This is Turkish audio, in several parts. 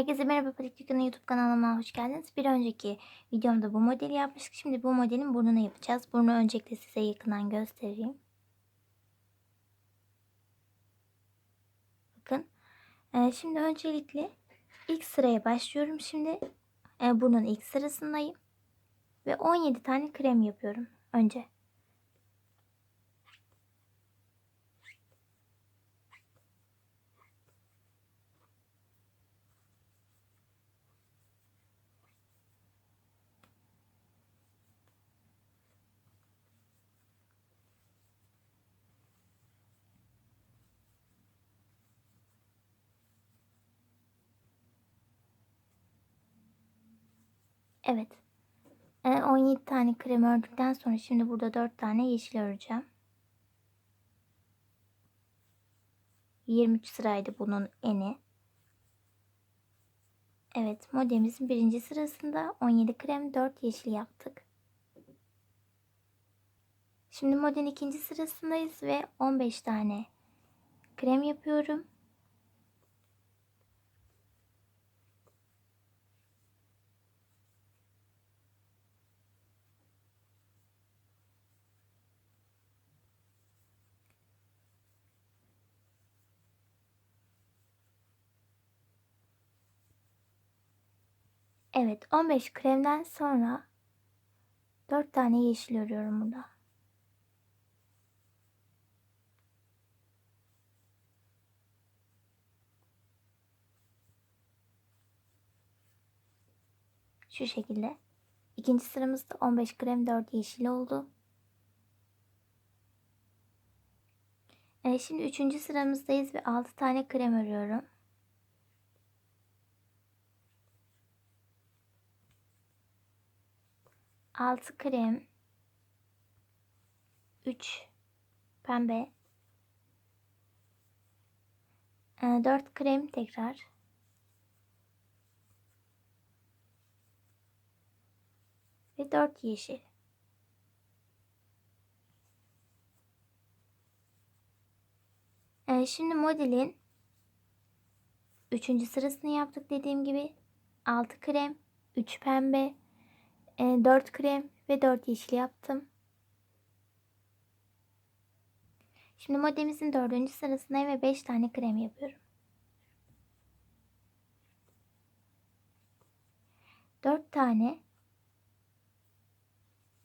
Herkese merhaba Patik Dükkanı YouTube kanalıma hoş geldiniz. Bir önceki videomda bu modeli yapmıştık. Şimdi bu modelin burnunu yapacağız. Burnu öncelikle size yakından göstereyim. Bakın. Ee, şimdi öncelikle ilk sıraya başlıyorum. Şimdi e, burnun ilk sırasındayım. Ve 17 tane krem yapıyorum önce. Evet. Ee, 17 tane krem ördükten sonra şimdi burada 4 tane yeşil öreceğim. 23 sıraydı bunun eni. Evet modelimizin birinci sırasında 17 krem 4 yeşil yaptık. Şimdi modelin ikinci sırasındayız ve 15 tane krem yapıyorum. Evet 15 kremden sonra 4 tane yeşil örüyorum burada. Şu şekilde. İkinci sıramızda 15 krem 4 yeşil oldu. Evet, şimdi üçüncü sıramızdayız ve 6 tane krem örüyorum. Altı krem, üç pembe, e, dört krem tekrar, ve 4 yeşil. Ee, şimdi modelin 3. sırasını yaptık dediğim gibi. 6 krem, 3 pembe, 4 e, krem ve 4 yeşil yaptım. Şimdi modelimizin 4. sırasındayım ve 5 tane krem yapıyorum. 4 tane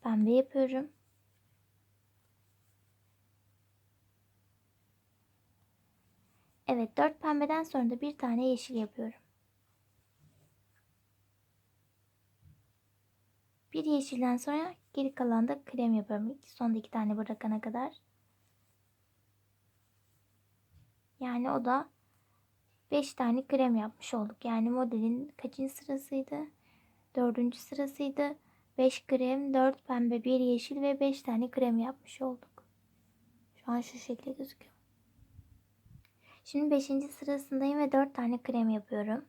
pembe yapıyorum. Evet 4 pembeden sonra da bir tane yeşil yapıyorum. Bir yeşilden sonra geri kalan da krem yapıyorum. Son iki tane bırakana kadar. Yani o da 5 tane krem yapmış olduk. Yani modelin kaçıncı sırasıydı? Dördüncü sırasıydı. 5 krem, 4 pembe, 1 yeşil ve 5 tane krem yapmış olduk. Şu an şu şekilde gözüküyor. Şimdi 5. sırasındayım ve 4 tane krem yapıyorum.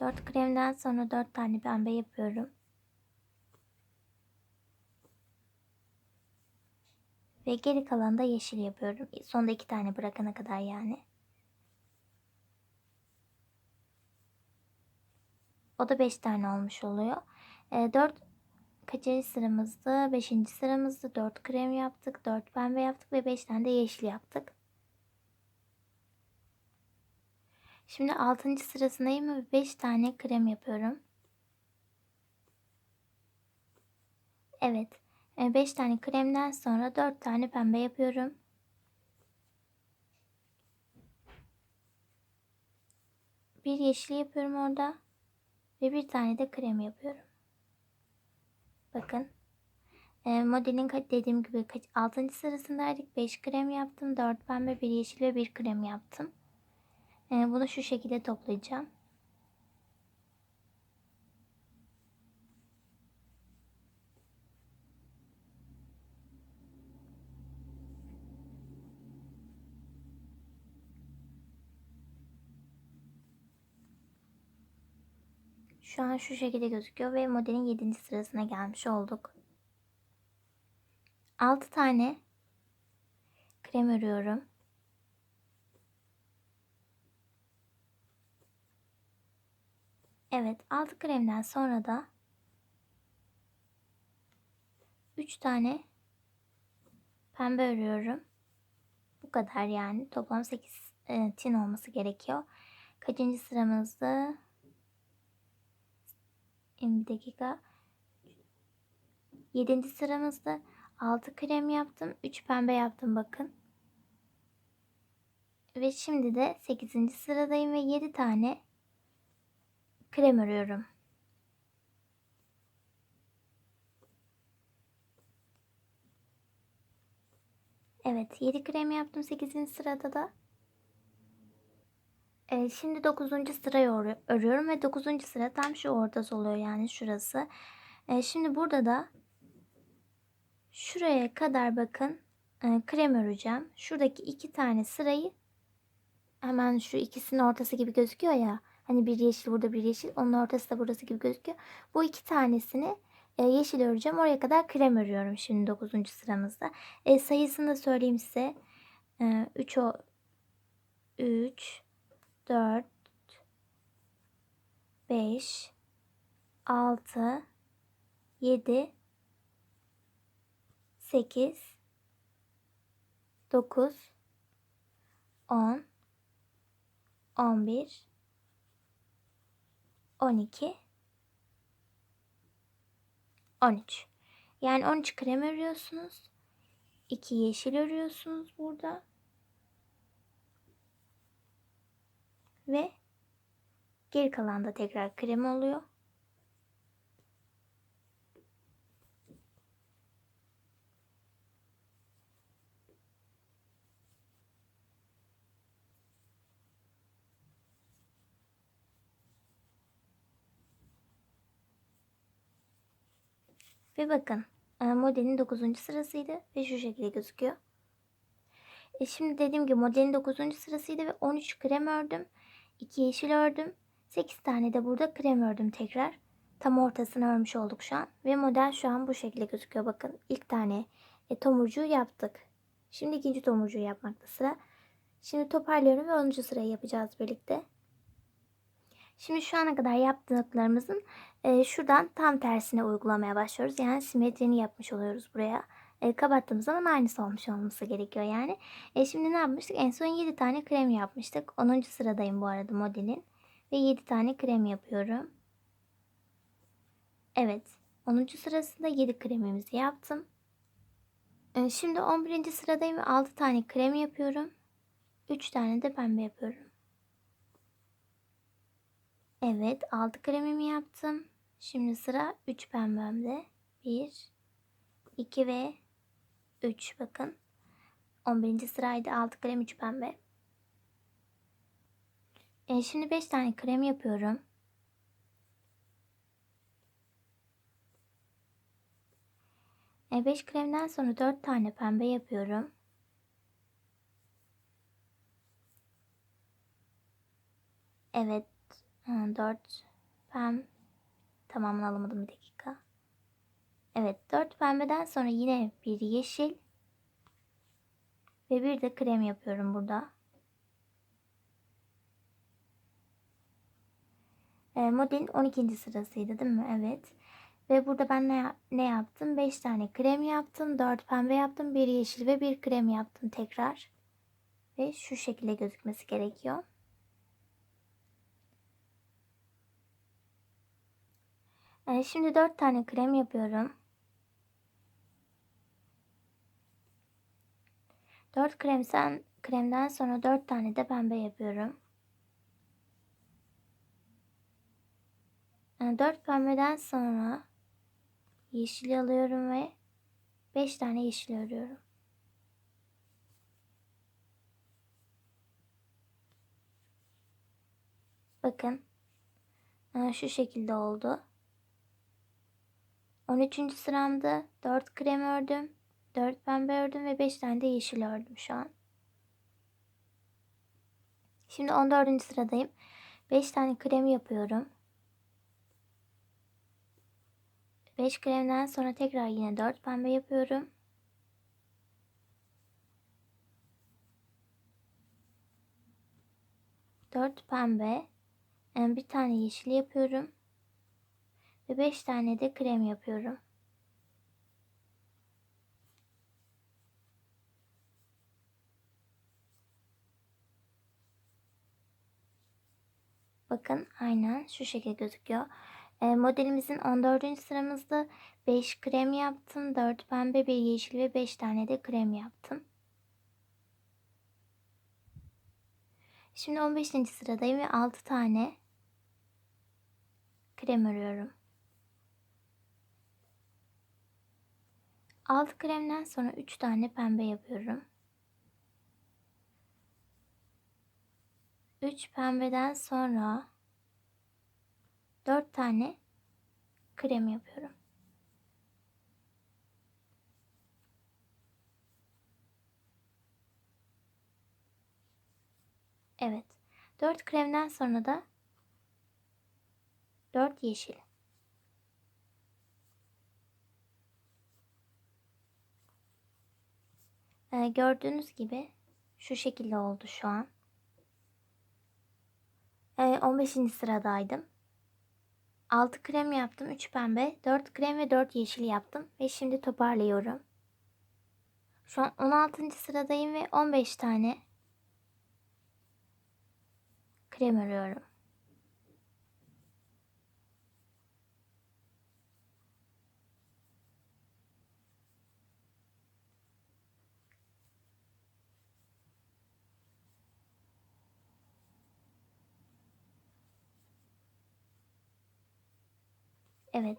4 kremden sonra 4 tane pembe yapıyorum. Ve geri kalan da yeşil yapıyorum. Sonda 2 tane bırakana kadar yani. O da 5 tane olmuş oluyor. E, 4 kaçıncı sıramızda? 5. sıramızda 4 krem yaptık. 4 pembe yaptık ve 5 tane de yeşil yaptık. Şimdi 6. sırasındayım ve 5 tane krem yapıyorum. Evet. 5 e, tane kremden sonra 4 tane pembe yapıyorum. Bir yeşil yapıyorum orada. Ve bir tane de krem yapıyorum. Bakın. E, modelin dediğim gibi 6. sırasındaydık. 5 krem yaptım. 4 pembe, 1 yeşil ve 1 krem yaptım. E, bunu şu şekilde toplayacağım. Şu an şu şekilde gözüküyor ve modelin 7. sırasına gelmiş olduk. 6 tane krem örüyorum. Evet 6 kremden sonra da 3 tane pembe örüyorum. Bu kadar yani. Toplam 8 e, tin olması gerekiyor. Kaçıncı sıramızda? Bir dakika. 7. sıramızda 6 krem yaptım. 3 pembe yaptım bakın. Ve şimdi de 8. sıradayım ve 7 tane krem örüyorum. Evet 7 krem yaptım 8. sırada da. Ee, şimdi 9. sırayı örüyorum ve 9. sıra tam şu ortası oluyor yani şurası. Ee, şimdi burada da şuraya kadar bakın e, krem öreceğim. Şuradaki iki tane sırayı hemen şu ikisinin ortası gibi gözüküyor ya. Hani bir yeşil burada bir yeşil. Onun ortası da burası gibi gözüküyor. Bu iki tanesini e, yeşil öreceğim. Oraya kadar krem örüyorum şimdi 9. sıramızda. E, sayısını da söyleyeyim size. E, 3 o 3 4 5 6 7 8 9 10 11 12 13. Yani 13 krem örüyorsunuz. 2 yeşil örüyorsunuz burada. Ve geri kalan da tekrar krem oluyor. Ve bakın e, modelin 9. sırasıydı ve şu şekilde gözüküyor. E şimdi dediğim gibi modelin 9. sırasıydı ve 13 krem ördüm. 2 yeşil ördüm. 8 tane de burada krem ördüm tekrar. Tam ortasını örmüş olduk şu an. Ve model şu an bu şekilde gözüküyor. Bakın ilk tane e, tomurcuğu yaptık. Şimdi ikinci tomurcuğu yapmakta sıra. Şimdi toparlıyorum ve 10. sırayı yapacağız birlikte. Şimdi şu ana kadar yaptıklarımızın e, şuradan tam tersine uygulamaya başlıyoruz. Yani simetrini yapmış oluyoruz buraya. E, kapattığımız zaman aynısı olmuş olması gerekiyor yani. E, şimdi ne yapmıştık? En son 7 tane krem yapmıştık. 10. sıradayım bu arada modelin. Ve 7 tane krem yapıyorum. Evet. 10. sırasında 7 kremimizi yaptım. E, şimdi 11. sıradayım ve 6 tane krem yapıyorum. 3 tane de pembe yapıyorum. Evet 6 kremimi yaptım. Şimdi sıra 3 pembemde. 1, 2 ve 3 bakın. 11. sıraydı 6 krem 3 pembe. E, şimdi 5 tane krem yapıyorum. E, 5 kremden sonra 4 tane pembe yapıyorum. Evet 4 pem tamamını alamadım bir dakika. Evet 4 pembeden sonra yine bir yeşil ve bir de krem yapıyorum burada. E, modelin 12. sırasıydı değil mi? Evet. Ve burada ben ne, ne yaptım? 5 tane krem yaptım. 4 pembe yaptım. Bir yeşil ve bir krem yaptım tekrar. Ve şu şekilde gözükmesi gerekiyor. Ee, şimdi 4 tane krem yapıyorum. 4 kremsen, kremden sonra 4 tane de pembe yapıyorum. 4 ee, pembeden sonra yeşil alıyorum ve 5 tane yeşil örüyorum. Bakın ee, şu şekilde oldu. 13. sıramda 4 krem ördüm. 4 pembe ördüm ve 5 tane de yeşil ördüm şu an. Şimdi 14. sıradayım. 5 tane krem yapıyorum. 5 kremden sonra tekrar yine 4 pembe yapıyorum. Dört pembe. e, bir tane yeşil yapıyorum. Ve 5 tane de krem yapıyorum. Bakın aynen şu şekilde gözüküyor. E, modelimizin 14. sıramızda 5 krem yaptım. 4 pembe, 1 yeşil ve 5 tane de krem yaptım. Şimdi 15. sıradayım ve 6 tane krem örüyorum. 6 kremden sonra 3 tane pembe yapıyorum. 3 pembeden sonra 4 tane krem yapıyorum. Evet. 4 kremden sonra da 4 yeşil. Ee, gördüğünüz gibi şu şekilde oldu şu an. Ee, 15. sıradaydım. 6 krem yaptım, 3 pembe, 4 krem ve 4 yeşil yaptım ve şimdi toparlıyorum. Şu an 16. sıradayım ve 15 tane krem örüyorum. Evet.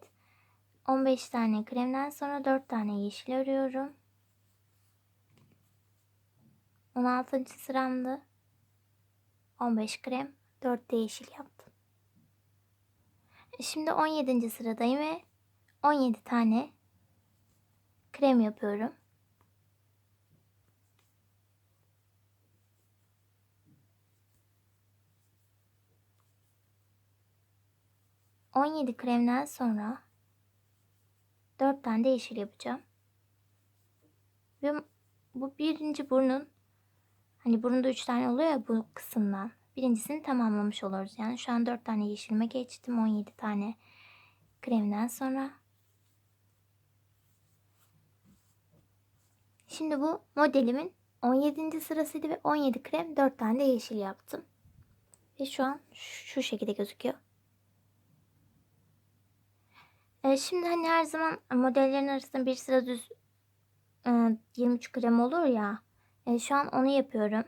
15 tane kremden sonra 4 tane yeşil örüyorum. 16. sıramda 15 krem, 4 de yeşil yaptım. Şimdi 17. sıradayım ve 17 tane krem yapıyorum. On yedi kremden sonra dört tane de yeşil yapacağım. Ve bu birinci burnun hani burnunda üç tane oluyor ya bu kısımdan. Birincisini tamamlamış oluruz. Yani şu an dört tane yeşilime geçtim. 17 tane kremden sonra. Şimdi bu modelimin 17. sırasıydı ve 17 krem 4 tane de yeşil yaptım. Ve şu an şu şekilde gözüküyor. E, şimdi hani her zaman modellerin arasında bir sıra düz e, 23 krem olur ya. E, şu an onu yapıyorum.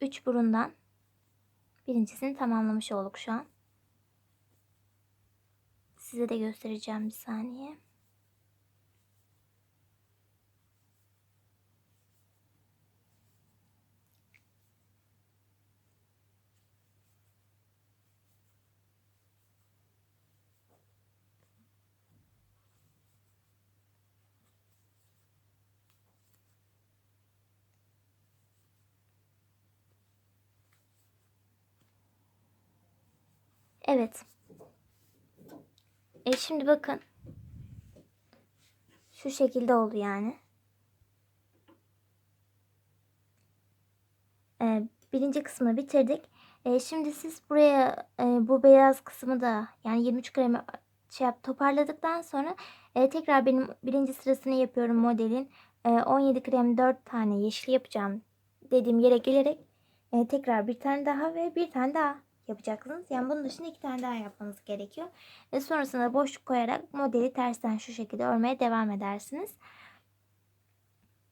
3 burundan birincisini tamamlamış olduk şu an. Size de göstereceğim bir saniye. Evet. E şimdi bakın. Şu şekilde oldu yani. E, birinci kısmı bitirdik. E, şimdi siz buraya e, bu beyaz kısmı da yani 23 kremi şey yap, toparladıktan sonra e, tekrar benim birinci sırasını yapıyorum modelin. E, 17 krem 4 tane yeşil yapacağım dediğim yere gelerek e, tekrar bir tane daha ve bir tane daha yapacaksınız. Yani bunun dışında iki tane daha yapmanız gerekiyor. Ve sonrasında boşluk koyarak modeli tersten şu şekilde örmeye devam edersiniz.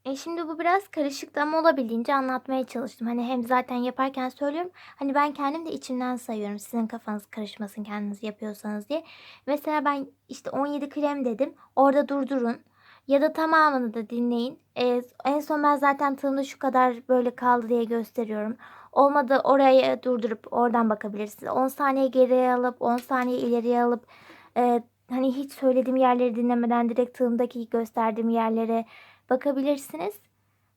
E şimdi bu biraz karışıktı ama olabildiğince anlatmaya çalıştım. Hani hem zaten yaparken söylüyorum. Hani ben kendim de içimden sayıyorum. Sizin kafanız karışmasın kendiniz yapıyorsanız diye. Mesela ben işte 17 krem dedim. Orada durdurun. Ya da tamamını da dinleyin. E, en son ben zaten tığımda şu kadar böyle kaldı diye gösteriyorum. Olmadı oraya durdurup oradan bakabilirsiniz. 10 saniye geriye alıp 10 saniye ileriye alıp e, hani hiç söylediğim yerleri dinlemeden direkt tığımdaki gösterdiğim yerlere bakabilirsiniz.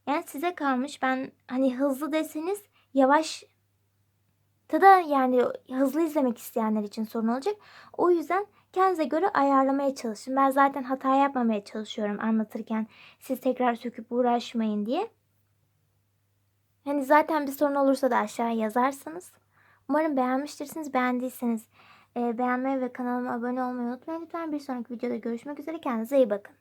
Yani size kalmış. Ben hani hızlı deseniz yavaş da yani hızlı izlemek isteyenler için sorun olacak. O yüzden kendinize göre ayarlamaya çalışın. Ben zaten hata yapmamaya çalışıyorum anlatırken. Siz tekrar söküp uğraşmayın diye. Hani zaten bir sorun olursa da aşağıya yazarsınız. Umarım beğenmiştirsiniz. Beğendiyseniz e, beğenmeyi ve kanalıma abone olmayı unutmayın. Lütfen bir sonraki videoda görüşmek üzere. Kendinize iyi bakın.